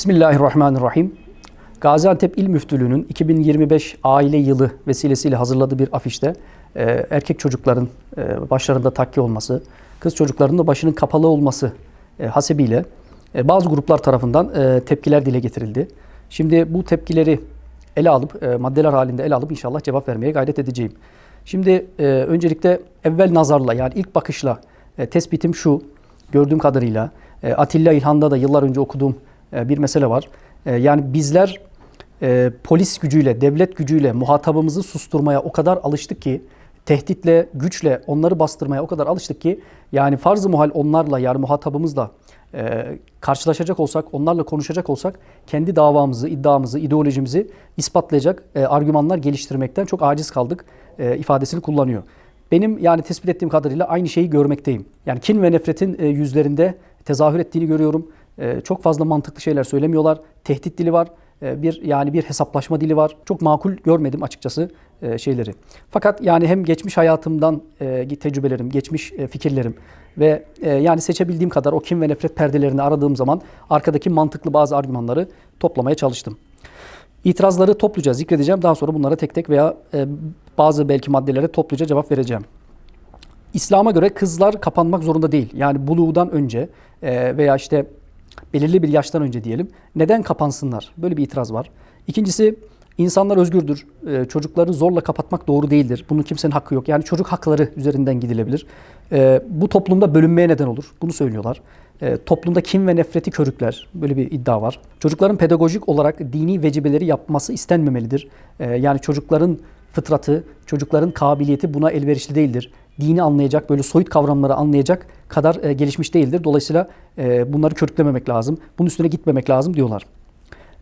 Bismillahirrahmanirrahim. Gaziantep İl Müftülüğü'nün 2025 aile yılı vesilesiyle hazırladığı bir afişte e, erkek çocukların e, başlarında takki olması, kız çocukların da başının kapalı olması e, hasebiyle e, bazı gruplar tarafından tepkiler dile getirildi. Şimdi bu tepkileri ele alıp, maddeler halinde ele alıp inşallah cevap vermeye gayret edeceğim. Şimdi e, öncelikle evvel nazarla yani ilk bakışla tespitim şu, gördüğüm kadarıyla Atilla İlhan'da da yıllar önce okuduğum bir mesele var. E, yani bizler e, polis gücüyle, devlet gücüyle muhatabımızı susturmaya o kadar alıştık ki, tehditle, güçle onları bastırmaya o kadar alıştık ki, yani farz-ı muhal onlarla yani muhatabımızla e, karşılaşacak olsak, onlarla konuşacak olsak kendi davamızı, iddiamızı, ideolojimizi ispatlayacak e, argümanlar geliştirmekten çok aciz kaldık e, ifadesini kullanıyor. Benim yani tespit ettiğim kadarıyla aynı şeyi görmekteyim. Yani kin ve nefretin e, yüzlerinde tezahür ettiğini görüyorum. E, çok fazla mantıklı şeyler söylemiyorlar. Tehdit dili var. E, bir yani bir hesaplaşma dili var. Çok makul görmedim açıkçası e, şeyleri. Fakat yani hem geçmiş hayatımdan e, tecrübelerim, geçmiş e, fikirlerim ve yani seçebildiğim kadar o kin ve nefret perdelerini aradığım zaman arkadaki mantıklı bazı argümanları toplamaya çalıştım. İtirazları topluca zikredeceğim. Daha sonra bunlara tek tek veya bazı belki maddelere topluca cevap vereceğim. İslam'a göre kızlar kapanmak zorunda değil. Yani buluğdan önce veya işte belirli bir yaştan önce diyelim. Neden kapansınlar? Böyle bir itiraz var. İkincisi insanlar özgürdür. E, çocukları zorla kapatmak doğru değildir. Bunun kimsenin hakkı yok. Yani çocuk hakları üzerinden gidilebilir. E, bu toplumda bölünmeye neden olur. Bunu söylüyorlar. E, toplumda kim ve nefreti körükler. Böyle bir iddia var. Çocukların pedagojik olarak dini vecibeleri yapması istenmemelidir. E, yani çocukların fıtratı, çocukların kabiliyeti buna elverişli değildir. Dini anlayacak, böyle soyut kavramları anlayacak kadar e, gelişmiş değildir. Dolayısıyla e, bunları körüklememek lazım. Bunun üstüne gitmemek lazım diyorlar.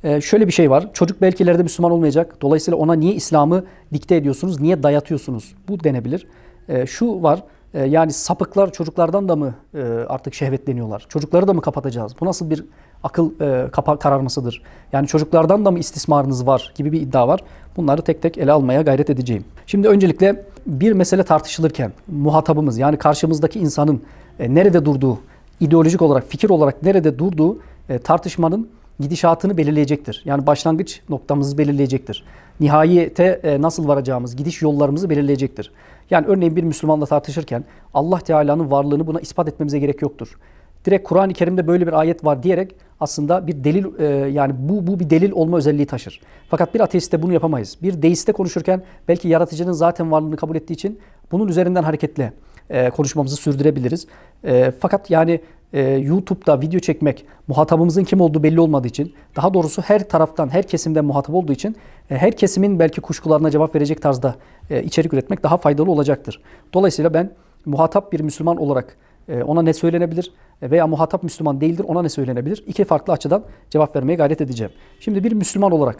E, şöyle bir şey var. Çocuk belki ileride Müslüman olmayacak. Dolayısıyla ona niye İslam'ı dikte ediyorsunuz, niye dayatıyorsunuz? Bu denebilir. E, şu var. E, yani sapıklar çocuklardan da mı e, artık şehvetleniyorlar? Çocukları da mı kapatacağız? Bu nasıl bir akıl e, kapa kararmasıdır? Yani çocuklardan da mı istismarınız var gibi bir iddia var. Bunları tek tek ele almaya gayret edeceğim. Şimdi öncelikle bir mesele tartışılırken muhatabımız yani karşımızdaki insanın e, nerede durduğu, ideolojik olarak, fikir olarak nerede durduğu tartışmanın gidişatını belirleyecektir. Yani başlangıç noktamızı belirleyecektir. Nihayete nasıl varacağımız, gidiş yollarımızı belirleyecektir. Yani örneğin bir Müslümanla tartışırken Allah Teala'nın varlığını buna ispat etmemize gerek yoktur. Direkt Kur'an-ı Kerim'de böyle bir ayet var diyerek aslında bir delil e, yani bu bu bir delil olma özelliği taşır. Fakat bir ateiste bunu yapamayız. Bir deiste konuşurken belki yaratıcının zaten varlığını kabul ettiği için bunun üzerinden hareketle e, konuşmamızı sürdürebiliriz. E, fakat yani e, YouTube'da video çekmek muhatabımızın kim olduğu belli olmadığı için daha doğrusu her taraftan her kesimden muhatap olduğu için e, her kesimin belki kuşkularına cevap verecek tarzda e, içerik üretmek daha faydalı olacaktır. Dolayısıyla ben muhatap bir Müslüman olarak e, ona ne söylenebilir veya muhatap Müslüman değildir ona ne söylenebilir? İki farklı açıdan cevap vermeye gayret edeceğim. Şimdi bir Müslüman olarak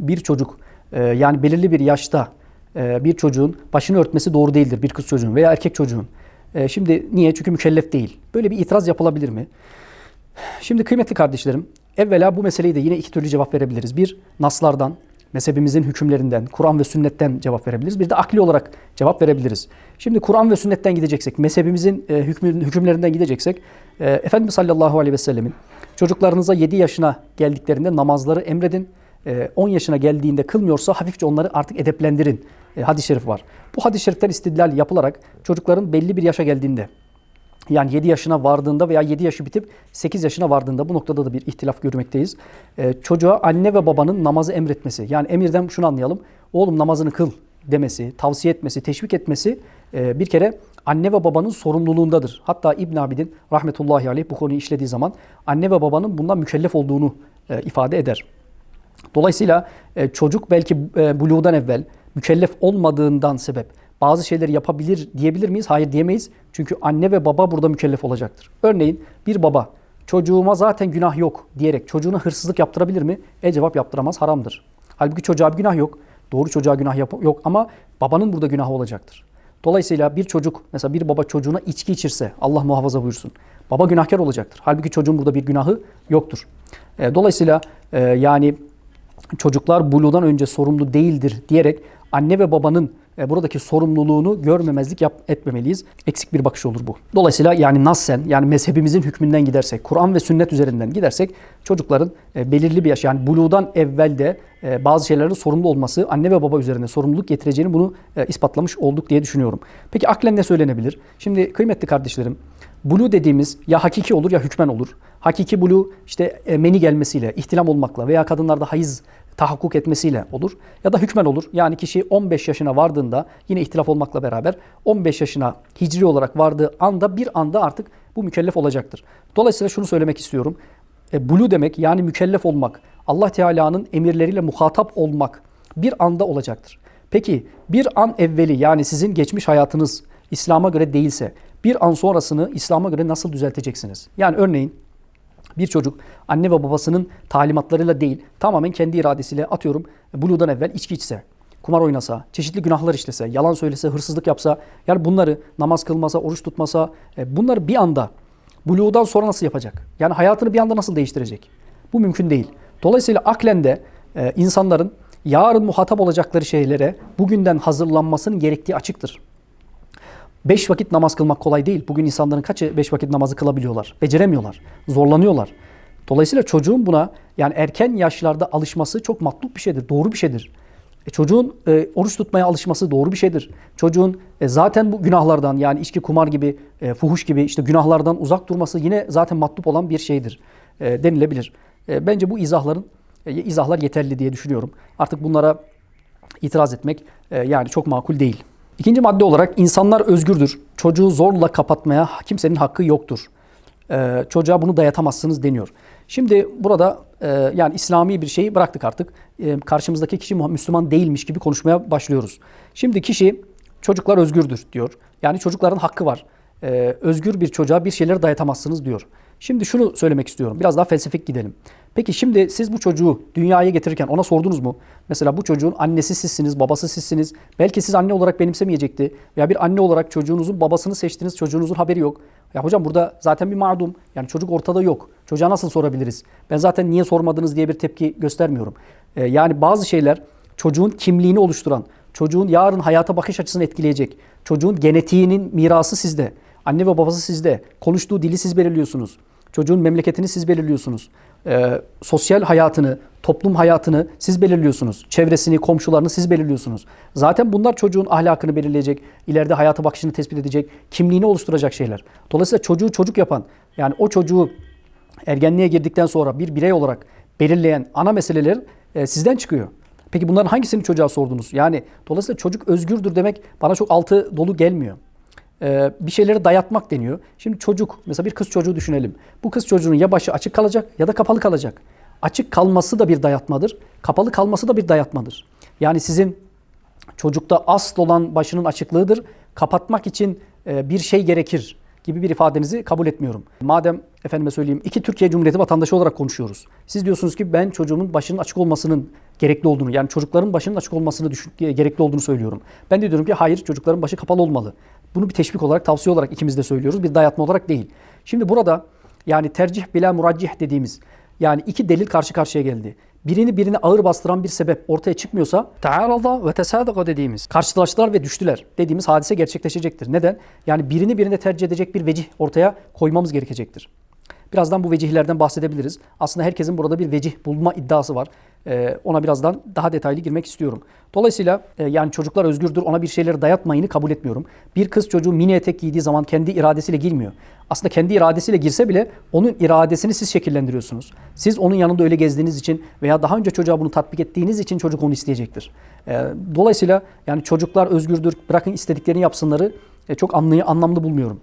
bir çocuk e, yani belirli bir yaşta bir çocuğun başını örtmesi doğru değildir bir kız çocuğun veya erkek çocuğun. Şimdi niye? Çünkü mükellef değil. Böyle bir itiraz yapılabilir mi? Şimdi kıymetli kardeşlerim, evvela bu meseleyi de yine iki türlü cevap verebiliriz. Bir, naslardan, mezhebimizin hükümlerinden, Kur'an ve sünnetten cevap verebiliriz. Bir de akli olarak cevap verebiliriz. Şimdi Kur'an ve sünnetten gideceksek, mezhebimizin e, hükümlerinden gideceksek, e, Efendimiz sallallahu aleyhi ve sellemin çocuklarınıza 7 yaşına geldiklerinde namazları emredin. 10 e, yaşına geldiğinde kılmıyorsa hafifçe onları artık edeplendirin. E, hadis-i şerif var. Bu hadis-i şeriften istidlal yapılarak çocukların belli bir yaşa geldiğinde yani 7 yaşına vardığında veya 7 yaşı bitip 8 yaşına vardığında bu noktada da bir ihtilaf görmekteyiz. Ee, çocuğa anne ve babanın namazı emretmesi. Yani emirden şunu anlayalım. Oğlum namazını kıl demesi, tavsiye etmesi, teşvik etmesi e, bir kere anne ve babanın sorumluluğundadır. Hatta İbn Abidin rahmetullahi aleyh bu konuyu işlediği zaman anne ve babanın bundan mükellef olduğunu e, ifade eder. Dolayısıyla e, çocuk belki e, buluğdan evvel mükellef olmadığından sebep bazı şeyleri yapabilir diyebilir miyiz? Hayır diyemeyiz. Çünkü anne ve baba burada mükellef olacaktır. Örneğin bir baba çocuğuma zaten günah yok diyerek çocuğuna hırsızlık yaptırabilir mi? E cevap yaptıramaz haramdır. Halbuki çocuğa bir günah yok. Doğru çocuğa günah yok ama babanın burada günahı olacaktır. Dolayısıyla bir çocuk mesela bir baba çocuğuna içki içirse Allah muhafaza buyursun. Baba günahkar olacaktır. Halbuki çocuğun burada bir günahı yoktur. E, dolayısıyla yani çocuklar buludan önce sorumlu değildir diyerek anne ve babanın e, buradaki sorumluluğunu görmemezlik yap, etmemeliyiz. Eksik bir bakış olur bu. Dolayısıyla yani nassen yani mezhebimizin hükmünden gidersek, Kur'an ve sünnet üzerinden gidersek çocukların e, belirli bir yaş yani buluğdan evvel de e, bazı şeylerin sorumlu olması anne ve baba üzerine sorumluluk getireceğini bunu ispatlamış olduk diye düşünüyorum. Peki aklen ne söylenebilir? Şimdi kıymetli kardeşlerim Bulu dediğimiz ya hakiki olur ya hükmen olur. Hakiki bulu işte e, meni gelmesiyle, ihtilam olmakla veya kadınlarda hayız tahakkuk etmesiyle olur. Ya da hükmen olur. Yani kişi 15 yaşına vardığında yine ihtilaf olmakla beraber 15 yaşına hicri olarak vardığı anda bir anda artık bu mükellef olacaktır. Dolayısıyla şunu söylemek istiyorum. E, bulu demek yani mükellef olmak, Allah Teala'nın emirleriyle muhatap olmak bir anda olacaktır. Peki bir an evveli yani sizin geçmiş hayatınız İslam'a göre değilse bir an sonrasını İslam'a göre nasıl düzelteceksiniz? Yani örneğin bir çocuk anne ve babasının talimatlarıyla değil tamamen kendi iradesiyle atıyorum buludan evvel içki içse, kumar oynasa, çeşitli günahlar işlese, yalan söylese, hırsızlık yapsa yani bunları namaz kılmasa, oruç tutmasa e, bunları bir anda buluğdan sonra nasıl yapacak? Yani hayatını bir anda nasıl değiştirecek? Bu mümkün değil. Dolayısıyla aklen de e, insanların yarın muhatap olacakları şeylere bugünden hazırlanmasının gerektiği açıktır. Beş vakit namaz kılmak kolay değil. Bugün insanların kaçı beş vakit namazı kılabiliyorlar? Beceremiyorlar. Zorlanıyorlar. Dolayısıyla çocuğun buna yani erken yaşlarda alışması çok matluk bir şeydir. Doğru bir şeydir. E çocuğun e, oruç tutmaya alışması doğru bir şeydir. Çocuğun e, zaten bu günahlardan yani içki, kumar gibi, e, fuhuş gibi işte günahlardan uzak durması yine zaten matlup olan bir şeydir e, denilebilir. E, bence bu izahların e, izahlar yeterli diye düşünüyorum. Artık bunlara itiraz etmek e, yani çok makul değil. İkinci madde olarak insanlar özgürdür. Çocuğu zorla kapatmaya kimsenin hakkı yoktur. Ee, çocuğa bunu dayatamazsınız deniyor. Şimdi burada e, yani İslami bir şeyi bıraktık artık. E, karşımızdaki kişi Müslüman değilmiş gibi konuşmaya başlıyoruz. Şimdi kişi çocuklar özgürdür diyor. Yani çocukların hakkı var. E, özgür bir çocuğa bir şeyleri dayatamazsınız diyor. Şimdi şunu söylemek istiyorum. Biraz daha felsefik gidelim. Peki şimdi siz bu çocuğu dünyaya getirirken ona sordunuz mu? Mesela bu çocuğun annesi sizsiniz, babası sizsiniz. Belki siz anne olarak benimsemeyecekti. Veya bir anne olarak çocuğunuzun babasını seçtiniz, çocuğunuzun haberi yok. Ya hocam burada zaten bir mağdum. Yani çocuk ortada yok. Çocuğa nasıl sorabiliriz? Ben zaten niye sormadınız diye bir tepki göstermiyorum. Ee, yani bazı şeyler çocuğun kimliğini oluşturan, çocuğun yarın hayata bakış açısını etkileyecek, çocuğun genetiğinin mirası sizde. Anne ve babası sizde. Konuştuğu dili siz belirliyorsunuz. Çocuğun memleketini siz belirliyorsunuz. Ee, sosyal hayatını, toplum hayatını siz belirliyorsunuz. Çevresini, komşularını siz belirliyorsunuz. Zaten bunlar çocuğun ahlakını belirleyecek, ileride hayata bakışını tespit edecek, kimliğini oluşturacak şeyler. Dolayısıyla çocuğu çocuk yapan, yani o çocuğu ergenliğe girdikten sonra bir birey olarak belirleyen ana meseleler e, sizden çıkıyor. Peki bunların hangisini çocuğa sordunuz? Yani dolayısıyla çocuk özgürdür demek bana çok altı dolu gelmiyor. Ee, bir şeyleri dayatmak deniyor. Şimdi çocuk, mesela bir kız çocuğu düşünelim. Bu kız çocuğunun ya başı açık kalacak ya da kapalı kalacak. Açık kalması da bir dayatmadır. Kapalı kalması da bir dayatmadır. Yani sizin çocukta asıl olan başının açıklığıdır. Kapatmak için e, bir şey gerekir gibi bir ifadenizi kabul etmiyorum. Madem efendime söyleyeyim iki Türkiye Cumhuriyeti vatandaşı olarak konuşuyoruz. Siz diyorsunuz ki ben çocuğumun başının açık olmasının gerekli olduğunu yani çocukların başının açık olmasını düşün, gerekli olduğunu söylüyorum. Ben de diyorum ki hayır çocukların başı kapalı olmalı. Bunu bir teşvik olarak, tavsiye olarak ikimiz de söylüyoruz. Bir dayatma olarak değil. Şimdi burada yani tercih bila muraccih dediğimiz yani iki delil karşı karşıya geldi. Birini birine ağır bastıran bir sebep ortaya çıkmıyorsa taarada ve tesadaka dediğimiz karşılaştılar ve düştüler dediğimiz hadise gerçekleşecektir. Neden? Yani birini birine tercih edecek bir vecih ortaya koymamız gerekecektir. Birazdan bu vecihlerden bahsedebiliriz. Aslında herkesin burada bir vecih bulma iddiası var. Ee, ona birazdan daha detaylı girmek istiyorum. Dolayısıyla e, yani çocuklar özgürdür ona bir şeyleri dayatmayını kabul etmiyorum. Bir kız çocuğu mini etek giydiği zaman kendi iradesiyle girmiyor. Aslında kendi iradesiyle girse bile onun iradesini siz şekillendiriyorsunuz. Siz onun yanında öyle gezdiğiniz için veya daha önce çocuğa bunu tatbik ettiğiniz için çocuk onu isteyecektir. Ee, dolayısıyla yani çocuklar özgürdür bırakın istediklerini yapsınları e, çok anlayı, anlamlı bulmuyorum.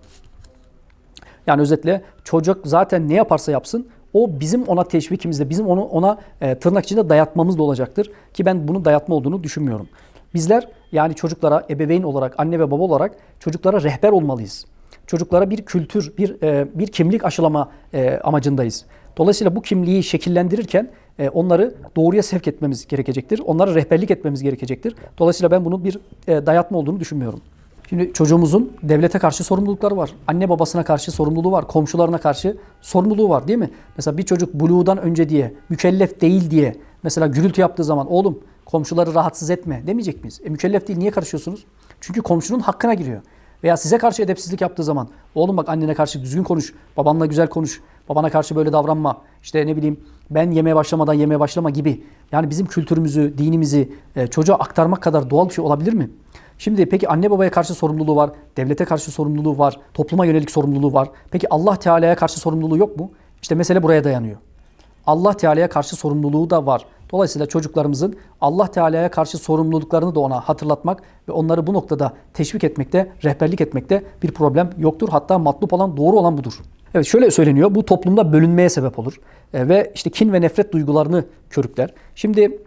Yani özetle çocuk zaten ne yaparsa yapsın o bizim ona teşvikimizde, bizim onu ona e, tırnak içinde dayatmamız da olacaktır. Ki ben bunun dayatma olduğunu düşünmüyorum. Bizler yani çocuklara ebeveyn olarak, anne ve baba olarak çocuklara rehber olmalıyız. Çocuklara bir kültür, bir e, bir kimlik aşılama e, amacındayız. Dolayısıyla bu kimliği şekillendirirken e, onları doğruya sevk etmemiz gerekecektir. Onlara rehberlik etmemiz gerekecektir. Dolayısıyla ben bunu bir e, dayatma olduğunu düşünmüyorum. Şimdi çocuğumuzun devlete karşı sorumlulukları var. Anne babasına karşı sorumluluğu var. Komşularına karşı sorumluluğu var değil mi? Mesela bir çocuk buluğdan önce diye, mükellef değil diye mesela gürültü yaptığı zaman oğlum Komşuları rahatsız etme demeyecek miyiz? E, mükellef değil niye karışıyorsunuz? Çünkü komşunun hakkına giriyor. Veya size karşı edepsizlik yaptığı zaman oğlum bak annene karşı düzgün konuş, babanla güzel konuş, babana karşı böyle davranma. İşte ne bileyim ben yemeye başlamadan yemeye başlama gibi. Yani bizim kültürümüzü, dinimizi e, çocuğa aktarmak kadar doğal bir şey olabilir mi? Şimdi peki anne babaya karşı sorumluluğu var, devlete karşı sorumluluğu var, topluma yönelik sorumluluğu var. Peki Allah Teala'ya karşı sorumluluğu yok mu? İşte mesele buraya dayanıyor. Allah Teala'ya karşı sorumluluğu da var. Dolayısıyla çocuklarımızın Allah Teala'ya karşı sorumluluklarını da ona hatırlatmak ve onları bu noktada teşvik etmekte, rehberlik etmekte bir problem yoktur. Hatta matlup olan, doğru olan budur. Evet şöyle söyleniyor. Bu toplumda bölünmeye sebep olur. E, ve işte kin ve nefret duygularını körükler. Şimdi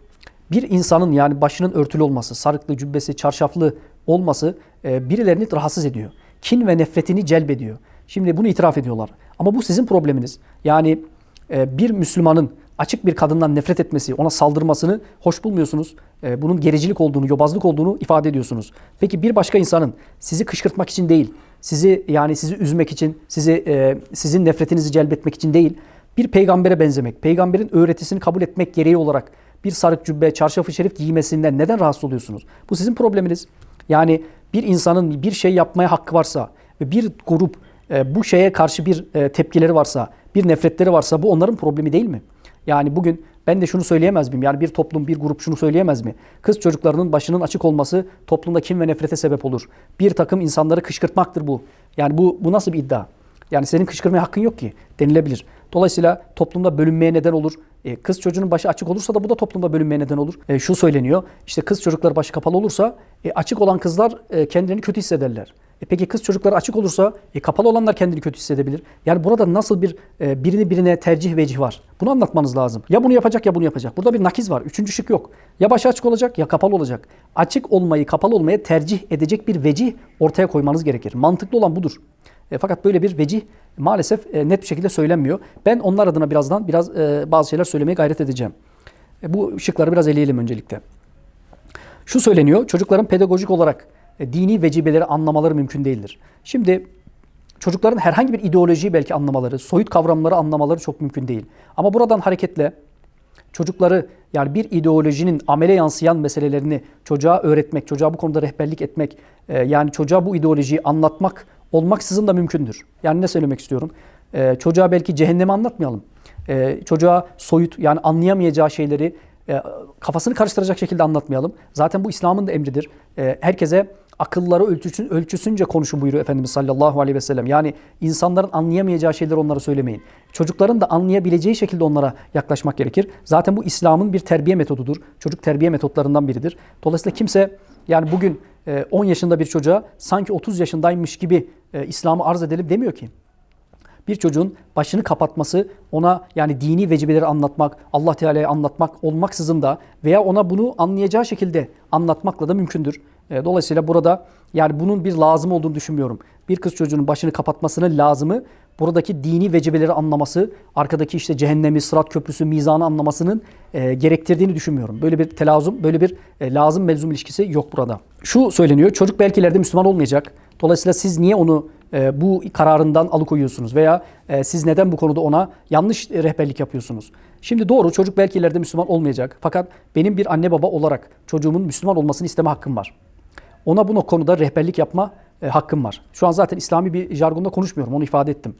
bir insanın yani başının örtülü olması, sarıklı, cübbesi, çarşaflı olması e, birilerini rahatsız ediyor. Kin ve nefretini celbediyor. Şimdi bunu itiraf ediyorlar. Ama bu sizin probleminiz. Yani e, bir Müslümanın açık bir kadından nefret etmesi, ona saldırmasını hoş bulmuyorsunuz. E, bunun gericilik olduğunu, yobazlık olduğunu ifade ediyorsunuz. Peki bir başka insanın sizi kışkırtmak için değil, sizi yani sizi üzmek için, sizi sizin nefretinizi celbetmek için değil, bir peygambere benzemek, peygamberin öğretisini kabul etmek gereği olarak bir sarık cübbe, çarşafı şerif giymesinden neden rahatsız oluyorsunuz? Bu sizin probleminiz. Yani bir insanın bir şey yapmaya hakkı varsa ve bir grup e, bu şeye karşı bir e, tepkileri varsa, bir nefretleri varsa bu onların problemi değil mi? Yani bugün ben de şunu söyleyemez miyim? Yani bir toplum, bir grup şunu söyleyemez mi? Kız çocuklarının başının açık olması toplumda kin ve nefrete sebep olur. Bir takım insanları kışkırtmaktır bu. Yani bu, bu nasıl bir iddia? Yani senin kışkırmaya hakkın yok ki denilebilir. Dolayısıyla toplumda bölünmeye neden olur. E, kız çocuğunun başı açık olursa da bu da toplumda bölünmeye neden olur. E, şu söyleniyor. İşte kız çocukları başı kapalı olursa e, açık olan kızlar e, kendilerini kötü hissederler. E peki kız çocukları açık olursa e, kapalı olanlar kendini kötü hissedebilir. Yani burada nasıl bir e, birini birine tercih vecih var? Bunu anlatmanız lazım. Ya bunu yapacak ya bunu yapacak. Burada bir nakiz var. Üçüncü şık yok. Ya başı açık olacak ya kapalı olacak. Açık olmayı kapalı olmaya tercih edecek bir vecih ortaya koymanız gerekir. Mantıklı olan budur. E, fakat böyle bir vecih maalesef e, net bir şekilde söylenmiyor. Ben onlar adına birazdan biraz e, bazı şeyler söylemeye gayret edeceğim. E, bu şıkları biraz eleyelim öncelikle. Şu söyleniyor, çocukların pedagojik olarak e, dini vecibeleri anlamaları mümkün değildir. Şimdi çocukların herhangi bir ideolojiyi belki anlamaları, soyut kavramları anlamaları çok mümkün değil. Ama buradan hareketle çocukları yani bir ideolojinin amele yansıyan meselelerini çocuğa öğretmek, çocuğa bu konuda rehberlik etmek, e, yani çocuğa bu ideolojiyi anlatmak olmaksızın da mümkündür. Yani ne söylemek istiyorum? E, çocuğa belki cehennemi anlatmayalım. çocuğa soyut yani anlayamayacağı şeyleri kafasını karıştıracak şekilde anlatmayalım. Zaten bu İslam'ın da emridir. herkese akılları ölçüsün, ölçüsünce konuşun buyuruyor Efendimiz sallallahu aleyhi ve sellem. Yani insanların anlayamayacağı şeyleri onlara söylemeyin. Çocukların da anlayabileceği şekilde onlara yaklaşmak gerekir. Zaten bu İslam'ın bir terbiye metodudur. Çocuk terbiye metotlarından biridir. Dolayısıyla kimse yani bugün 10 yaşında bir çocuğa sanki 30 yaşındaymış gibi İslam'ı arz edelim demiyor ki bir çocuğun başını kapatması, ona yani dini vecibeleri anlatmak, Allah Teala'yı anlatmak olmaksızın da veya ona bunu anlayacağı şekilde anlatmakla da mümkündür. E, dolayısıyla burada yani bunun bir lazım olduğunu düşünmüyorum. Bir kız çocuğunun başını kapatmasının lazımı buradaki dini vecibeleri anlaması, arkadaki işte cehennemi, sırat köprüsü, mizanı anlamasının e, gerektirdiğini düşünmüyorum. Böyle bir telazum, böyle bir e, lazım melzum ilişkisi yok burada. Şu söyleniyor, çocuk belki ileride Müslüman olmayacak. Dolayısıyla siz niye onu e, bu kararından alıkoyuyorsunuz veya e, siz neden bu konuda ona yanlış rehberlik yapıyorsunuz? Şimdi doğru çocuk belki ileride Müslüman olmayacak. Fakat benim bir anne baba olarak çocuğumun Müslüman olmasını isteme hakkım var. Ona bu konuda rehberlik yapma e, hakkım var. Şu an zaten İslami bir jargonda konuşmuyorum. Onu ifade ettim.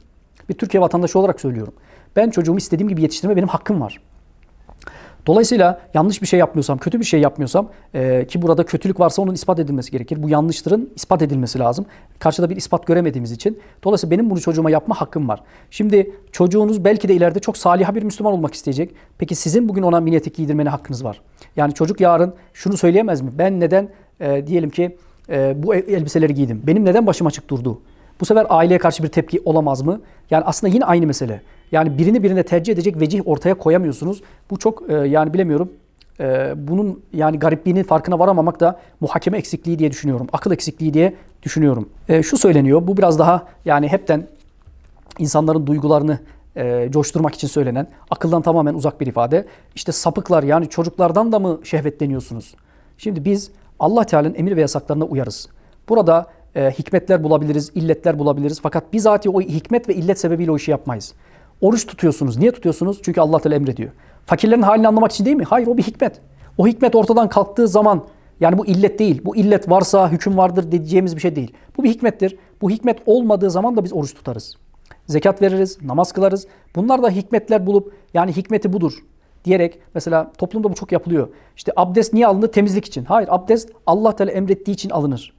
Bir Türkiye vatandaşı olarak söylüyorum. Ben çocuğumu istediğim gibi yetiştirme benim hakkım var. Dolayısıyla yanlış bir şey yapmıyorsam, kötü bir şey yapmıyorsam e, ki burada kötülük varsa onun ispat edilmesi gerekir. Bu yanlışların ispat edilmesi lazım. Karşıda bir ispat göremediğimiz için. Dolayısıyla benim bunu çocuğuma yapma hakkım var. Şimdi çocuğunuz belki de ileride çok saliha bir Müslüman olmak isteyecek. Peki sizin bugün ona mini etek giydirmene hakkınız var. Yani çocuk yarın şunu söyleyemez mi? Ben neden e, diyelim ki e, bu elbiseleri giydim? Benim neden başım açık durdu? Bu sefer aileye karşı bir tepki olamaz mı? Yani aslında yine aynı mesele. Yani birini birine tercih edecek vecih ortaya koyamıyorsunuz. Bu çok e, yani bilemiyorum. E, bunun yani garipliğinin farkına varamamak da muhakeme eksikliği diye düşünüyorum. Akıl eksikliği diye düşünüyorum. E, şu söyleniyor. Bu biraz daha yani hepten insanların duygularını e, coşturmak için söylenen, akıldan tamamen uzak bir ifade. İşte sapıklar yani çocuklardan da mı şehvetleniyorsunuz? Şimdi biz Allah Teala'nın emir ve yasaklarına uyarız. Burada e, hikmetler bulabiliriz, illetler bulabiliriz. Fakat bizatihi o hikmet ve illet sebebiyle o işi yapmayız. Oruç tutuyorsunuz. Niye tutuyorsunuz? Çünkü Allah Teala emrediyor. Fakirlerin halini anlamak için değil mi? Hayır o bir hikmet. O hikmet ortadan kalktığı zaman yani bu illet değil. Bu illet varsa hüküm vardır diyeceğimiz bir şey değil. Bu bir hikmettir. Bu hikmet olmadığı zaman da biz oruç tutarız. Zekat veririz, namaz kılarız. Bunlar da hikmetler bulup yani hikmeti budur diyerek mesela toplumda bu çok yapılıyor. İşte abdest niye alınır? Temizlik için. Hayır abdest Allah Teala emrettiği için alınır.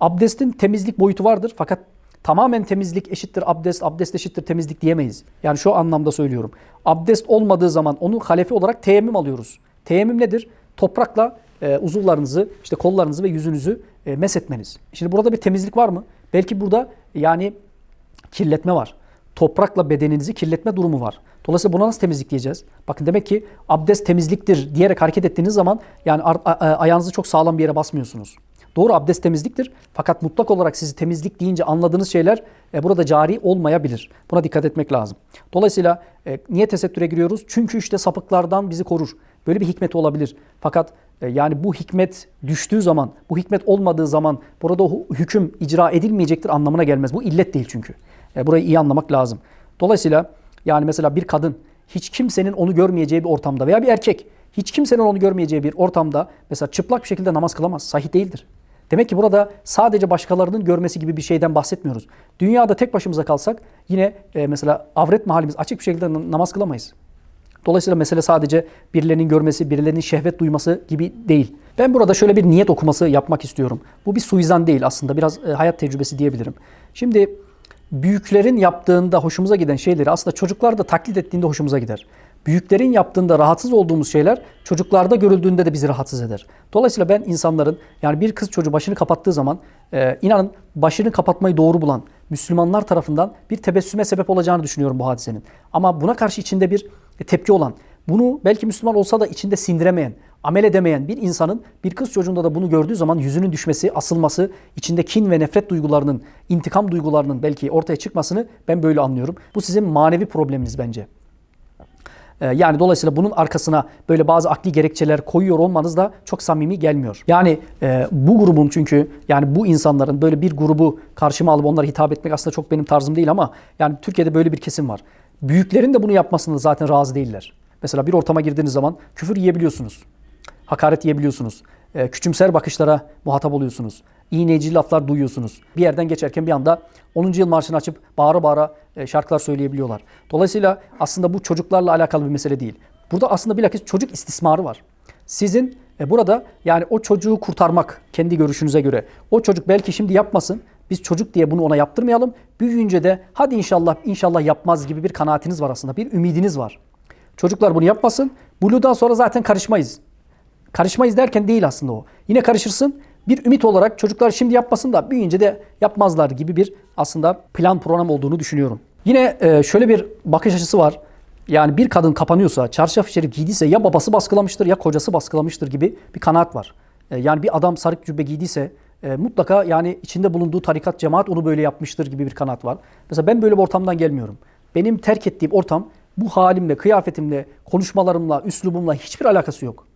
Abdestin temizlik boyutu vardır fakat tamamen temizlik eşittir abdest, abdest eşittir temizlik diyemeyiz. Yani şu anlamda söylüyorum. Abdest olmadığı zaman onun halefi olarak teyemmüm alıyoruz. Teyemmüm nedir? Toprakla e, uzuvlarınızı, işte kollarınızı ve yüzünüzü e, mesetmeniz. Şimdi burada bir temizlik var mı? Belki burada yani kirletme var. Toprakla bedeninizi kirletme durumu var. Dolayısıyla buna nasıl temizlik diyeceğiz? Bakın demek ki abdest temizliktir diyerek hareket ettiğiniz zaman yani ayağınızı çok sağlam bir yere basmıyorsunuz. Doğru abdest temizliktir. Fakat mutlak olarak sizi temizlik deyince anladığınız şeyler e, burada cari olmayabilir. Buna dikkat etmek lazım. Dolayısıyla e, niye tesettüre giriyoruz? Çünkü işte sapıklardan bizi korur. Böyle bir hikmeti olabilir. Fakat e, yani bu hikmet düştüğü zaman, bu hikmet olmadığı zaman burada hüküm icra edilmeyecektir anlamına gelmez. Bu illet değil çünkü. E, burayı iyi anlamak lazım. Dolayısıyla yani mesela bir kadın hiç kimsenin onu görmeyeceği bir ortamda veya bir erkek hiç kimsenin onu görmeyeceği bir ortamda mesela çıplak bir şekilde namaz kılamaz. Sahih değildir. Demek ki burada sadece başkalarının görmesi gibi bir şeyden bahsetmiyoruz. Dünyada tek başımıza kalsak yine e, mesela avret mahallimiz açık bir şekilde na- namaz kılamayız. Dolayısıyla mesele sadece birilerinin görmesi, birilerinin şehvet duyması gibi değil. Ben burada şöyle bir niyet okuması yapmak istiyorum. Bu bir suizan değil aslında. Biraz e, hayat tecrübesi diyebilirim. Şimdi büyüklerin yaptığında hoşumuza giden şeyleri aslında çocuklar da taklit ettiğinde hoşumuza gider. Büyüklerin yaptığında rahatsız olduğumuz şeyler çocuklarda görüldüğünde de bizi rahatsız eder. Dolayısıyla ben insanların yani bir kız çocuğu başını kapattığı zaman e, inanın başını kapatmayı doğru bulan Müslümanlar tarafından bir tebessüme sebep olacağını düşünüyorum bu hadisenin. Ama buna karşı içinde bir tepki olan, bunu belki Müslüman olsa da içinde sindiremeyen, amel edemeyen bir insanın bir kız çocuğunda da bunu gördüğü zaman yüzünün düşmesi, asılması, içinde kin ve nefret duygularının, intikam duygularının belki ortaya çıkmasını ben böyle anlıyorum. Bu sizin manevi probleminiz bence. Ee, Yani dolayısıyla bunun arkasına böyle bazı akli gerekçeler koyuyor olmanız da çok samimi gelmiyor. Yani e, bu grubun çünkü yani bu insanların böyle bir grubu karşıma alıp onlara hitap etmek aslında çok benim tarzım değil ama yani Türkiye'de böyle bir kesim var. Büyüklerin de bunu yapmasına zaten razı değiller. Mesela bir ortama girdiğiniz zaman küfür yiyebiliyorsunuz. Hakaret yiyebiliyorsunuz. E, küçümser bakışlara muhatap oluyorsunuz. İğneci laflar duyuyorsunuz. Bir yerden geçerken bir anda 10. yıl marşını açıp bağıra bağıra e, şarkılar söyleyebiliyorlar. Dolayısıyla aslında bu çocuklarla alakalı bir mesele değil. Burada aslında bilakis çocuk istismarı var. Sizin e, burada yani o çocuğu kurtarmak kendi görüşünüze göre. O çocuk belki şimdi yapmasın. Biz çocuk diye bunu ona yaptırmayalım. Büyüyünce de hadi inşallah inşallah yapmaz gibi bir kanaatiniz var aslında. Bir ümidiniz var. Çocuklar bunu yapmasın. Buludan sonra zaten karışmayız. Karışmayız derken değil aslında o. Yine karışırsın. Bir ümit olarak çocuklar şimdi yapmasın da büyüyünce de yapmazlar gibi bir aslında plan program olduğunu düşünüyorum. Yine e, şöyle bir bakış açısı var. Yani bir kadın kapanıyorsa, çarşaf şerif giydiyse ya babası baskılamıştır ya kocası baskılamıştır gibi bir kanaat var. E, Yani bir adam sarık cübbe giydiyse e, mutlaka yani içinde bulunduğu tarikat cemaat onu böyle yapmıştır gibi bir kanaat var. Mesela ben böyle bir ortamdan gelmiyorum. Benim terk ettiğim ortam bu halimle, kıyafetimle, konuşmalarımla, üslubumla hiçbir alakası yok.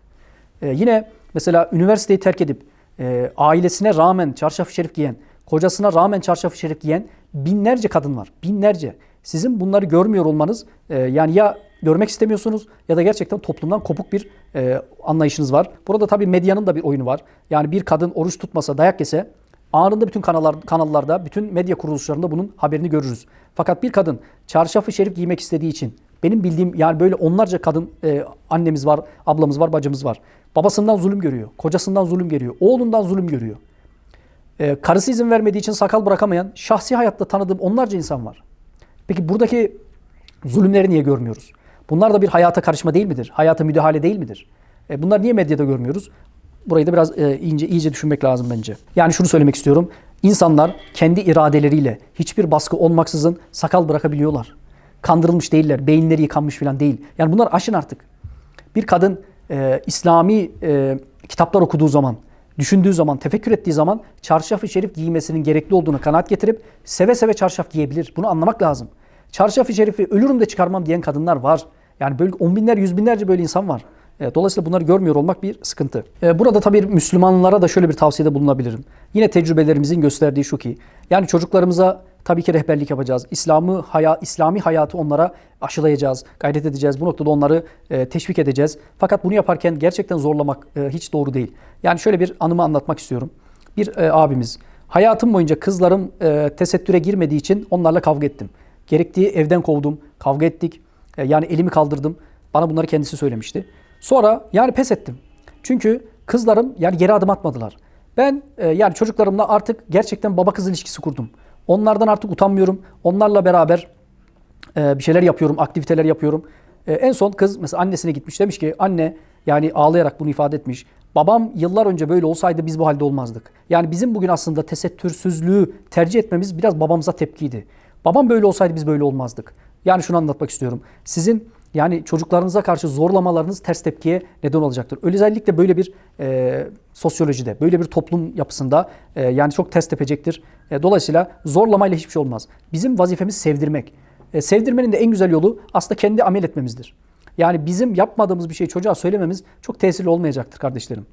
Ee, yine mesela üniversiteyi terk edip e, ailesine rağmen çarşafı şerif giyen, kocasına rağmen çarşafı şerif giyen binlerce kadın var. Binlerce. Sizin bunları görmüyor olmanız e, yani ya görmek istemiyorsunuz ya da gerçekten toplumdan kopuk bir e, anlayışınız var. Burada tabii medyanın da bir oyunu var. Yani bir kadın oruç tutmasa, dayak yese anında bütün kanallar, kanallarda, bütün medya kuruluşlarında bunun haberini görürüz. Fakat bir kadın çarşafı şerif giymek istediği için benim bildiğim yani böyle onlarca kadın e, annemiz var, ablamız var, bacımız var. Babasından zulüm görüyor, kocasından zulüm görüyor, oğlundan zulüm görüyor. E, karısı izin vermediği için sakal bırakamayan, şahsi hayatta tanıdığım onlarca insan var. Peki buradaki zulümleri niye görmüyoruz? Bunlar da bir hayata karışma değil midir? Hayata müdahale değil midir? E, bunlar niye medyada görmüyoruz? Burayı da biraz e, ince iyice düşünmek lazım bence. Yani şunu söylemek istiyorum. İnsanlar kendi iradeleriyle hiçbir baskı olmaksızın sakal bırakabiliyorlar. Kandırılmış değiller, beyinleri yıkanmış falan değil. Yani bunlar aşın artık. Bir kadın e, İslami e, kitaplar okuduğu zaman, düşündüğü zaman, tefekkür ettiği zaman çarşaf-ı şerif giymesinin gerekli olduğunu kanaat getirip seve seve çarşaf giyebilir. Bunu anlamak lazım. Çarşaf-ı şerifi ölürüm de çıkarmam diyen kadınlar var. Yani böyle on binler, yüz binlerce böyle insan var. E, Dolayısıyla bunları görmüyor olmak bir sıkıntı. E, Burada tabii Müslümanlara da şöyle bir tavsiyede bulunabilirim. Yine tecrübelerimizin gösterdiği şu ki, yani çocuklarımıza Tabii ki rehberlik yapacağız. İslamı haya, İslami hayatı onlara aşılayacağız, gayret edeceğiz. Bu noktada onları e, teşvik edeceğiz. Fakat bunu yaparken gerçekten zorlamak e, hiç doğru değil. Yani şöyle bir anımı anlatmak istiyorum. Bir e, abimiz, hayatım boyunca kızlarım e, tesettüre girmediği için onlarla kavga ettim. Gerektiği evden kovdum, kavga ettik. E, yani elimi kaldırdım. Bana bunları kendisi söylemişti. Sonra yani pes ettim. Çünkü kızlarım yani geri adım atmadılar. Ben e, yani çocuklarımla artık gerçekten baba kız ilişkisi kurdum. Onlardan artık utanmıyorum. Onlarla beraber e, bir şeyler yapıyorum, aktiviteler yapıyorum. E, en son kız mesela annesine gitmiş demiş ki anne yani ağlayarak bunu ifade etmiş. Babam yıllar önce böyle olsaydı biz bu halde olmazdık. Yani bizim bugün aslında tesettürsüzlüğü tercih etmemiz biraz babamıza tepkiydi. Babam böyle olsaydı biz böyle olmazdık. Yani şunu anlatmak istiyorum. Sizin yani çocuklarınıza karşı zorlamalarınız ters tepkiye neden olacaktır. Özellikle böyle bir e, sosyolojide, böyle bir toplum yapısında e, yani çok ters tepecektir. E, dolayısıyla zorlamayla hiçbir şey olmaz. Bizim vazifemiz sevdirmek. E, sevdirmenin de en güzel yolu aslında kendi amel etmemizdir. Yani bizim yapmadığımız bir şeyi çocuğa söylememiz çok tesirli olmayacaktır kardeşlerim.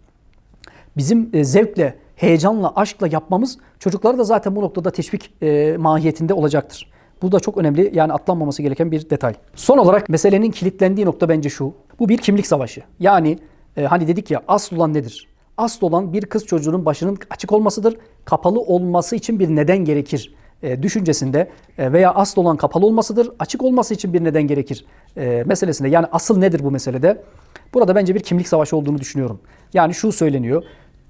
Bizim e, zevkle, heyecanla, aşkla yapmamız çocukları da zaten bu noktada teşvik e, mahiyetinde olacaktır. Bu da çok önemli yani atlanmaması gereken bir detay. Son olarak meselenin kilitlendiği nokta bence şu. Bu bir kimlik savaşı. Yani e, hani dedik ya asıl olan nedir? Asıl olan bir kız çocuğunun başının açık olmasıdır. Kapalı olması için bir neden gerekir e, düşüncesinde e, veya asıl olan kapalı olmasıdır. Açık olması için bir neden gerekir e, meselesinde. Yani asıl nedir bu meselede? Burada bence bir kimlik savaşı olduğunu düşünüyorum. Yani şu söyleniyor.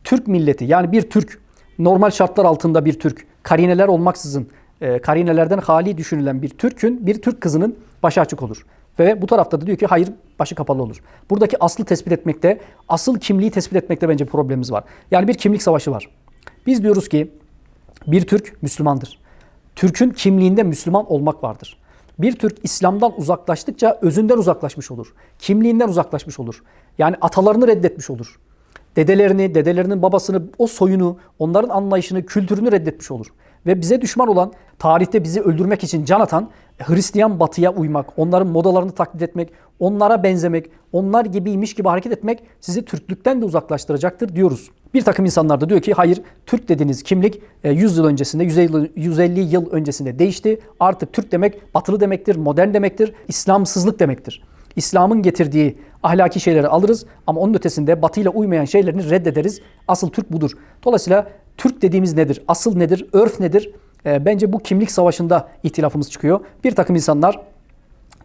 Türk milleti yani bir Türk normal şartlar altında bir Türk karineler olmaksızın e, karinelerden hali düşünülen bir Türk'ün bir Türk kızının başı açık olur. Ve bu tarafta da diyor ki hayır başı kapalı olur. Buradaki aslı tespit etmekte, asıl kimliği tespit etmekte bence problemimiz var. Yani bir kimlik savaşı var. Biz diyoruz ki bir Türk Müslümandır. Türk'ün kimliğinde Müslüman olmak vardır. Bir Türk İslam'dan uzaklaştıkça özünden uzaklaşmış olur. Kimliğinden uzaklaşmış olur. Yani atalarını reddetmiş olur. Dedelerini, dedelerinin babasını, o soyunu, onların anlayışını, kültürünü reddetmiş olur. Ve bize düşman olan, tarihte bizi öldürmek için can atan Hristiyan batıya uymak, onların modalarını taklit etmek, onlara benzemek, onlar gibiymiş gibi hareket etmek sizi Türklükten de uzaklaştıracaktır diyoruz. Bir takım insanlar da diyor ki hayır Türk dediğiniz kimlik 100 yıl öncesinde, 150 yıl öncesinde değişti. Artık Türk demek batılı demektir, modern demektir, İslamsızlık demektir. İslam'ın getirdiği ahlaki şeyleri alırız ama onun ötesinde batıyla uymayan şeylerini reddederiz. Asıl Türk budur. Dolayısıyla Türk dediğimiz nedir? Asıl nedir? Örf nedir? E, bence bu kimlik savaşında ihtilafımız çıkıyor. Bir takım insanlar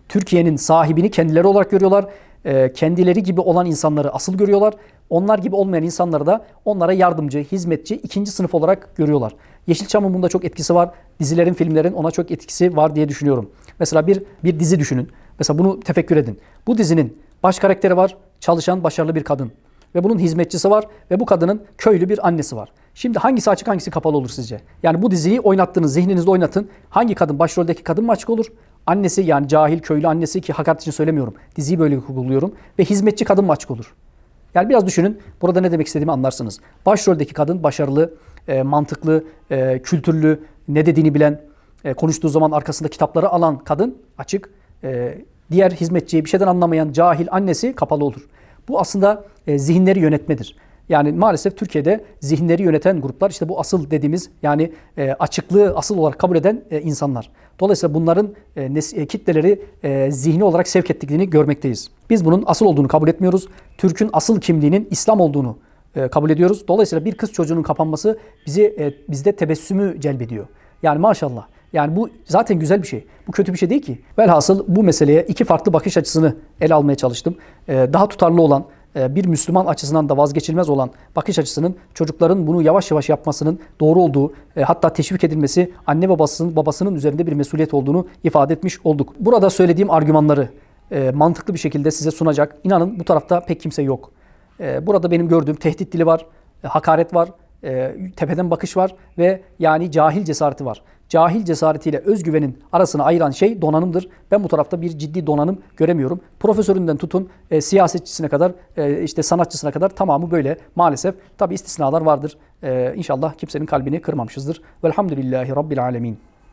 Türkiye'nin sahibini kendileri olarak görüyorlar. E, kendileri gibi olan insanları asıl görüyorlar. Onlar gibi olmayan insanları da onlara yardımcı, hizmetçi, ikinci sınıf olarak görüyorlar. Yeşilçam'ın bunda çok etkisi var. Dizilerin, filmlerin ona çok etkisi var diye düşünüyorum. Mesela bir bir dizi düşünün. Mesela bunu tefekkür edin. Bu dizinin baş karakteri var, çalışan başarılı bir kadın. Ve bunun hizmetçisi var ve bu kadının köylü bir annesi var. Şimdi hangisi açık hangisi kapalı olur sizce? Yani bu diziyi oynattığınız, zihninizde oynatın. Hangi kadın, başroldeki kadın mı açık olur? Annesi yani cahil köylü annesi ki hakaret için söylemiyorum. Diziyi böyle kurguluyorum. Ve hizmetçi kadın mı açık olur? Yani biraz düşünün. Burada ne demek istediğimi anlarsınız. Başroldeki kadın başarılı, e, mantıklı, e, kültürlü, ne dediğini bilen, e, konuştuğu zaman arkasında kitapları alan kadın açık. E, diğer hizmetçi, bir şeyden anlamayan cahil annesi kapalı olur. Bu aslında e, zihinleri yönetmedir. Yani maalesef Türkiye'de zihinleri yöneten gruplar işte bu asıl dediğimiz yani e, açıklığı asıl olarak kabul eden e, insanlar. Dolayısıyla bunların kitleleri zihni olarak sevk ettiklerini görmekteyiz. Biz bunun asıl olduğunu kabul etmiyoruz. Türk'ün asıl kimliğinin İslam olduğunu kabul ediyoruz. Dolayısıyla bir kız çocuğunun kapanması bizi e, bizde tebessümü celbediyor. Yani maşallah. Yani bu zaten güzel bir şey. Bu kötü bir şey değil ki. Velhasıl bu meseleye iki farklı bakış açısını ele almaya çalıştım. Ee, daha tutarlı olan, e, bir Müslüman açısından da vazgeçilmez olan bakış açısının çocukların bunu yavaş yavaş yapmasının doğru olduğu, e, hatta teşvik edilmesi anne babasının babasının üzerinde bir mesuliyet olduğunu ifade etmiş olduk. Burada söylediğim argümanları e, mantıklı bir şekilde size sunacak. İnanın bu tarafta pek kimse yok. Burada benim gördüğüm tehdit dili var, hakaret var, tepeden bakış var ve yani cahil cesareti var cahil cesaretiyle özgüvenin arasını ayıran şey donanımdır. Ben bu tarafta bir ciddi donanım göremiyorum. Profesöründen tutun e, siyasetçisine kadar e, işte sanatçısına kadar tamamı böyle maalesef. Tabi istisnalar vardır. E, inşallah kimsenin kalbini kırmamışızdır. Velhamdülillahi Rabbil Alemin.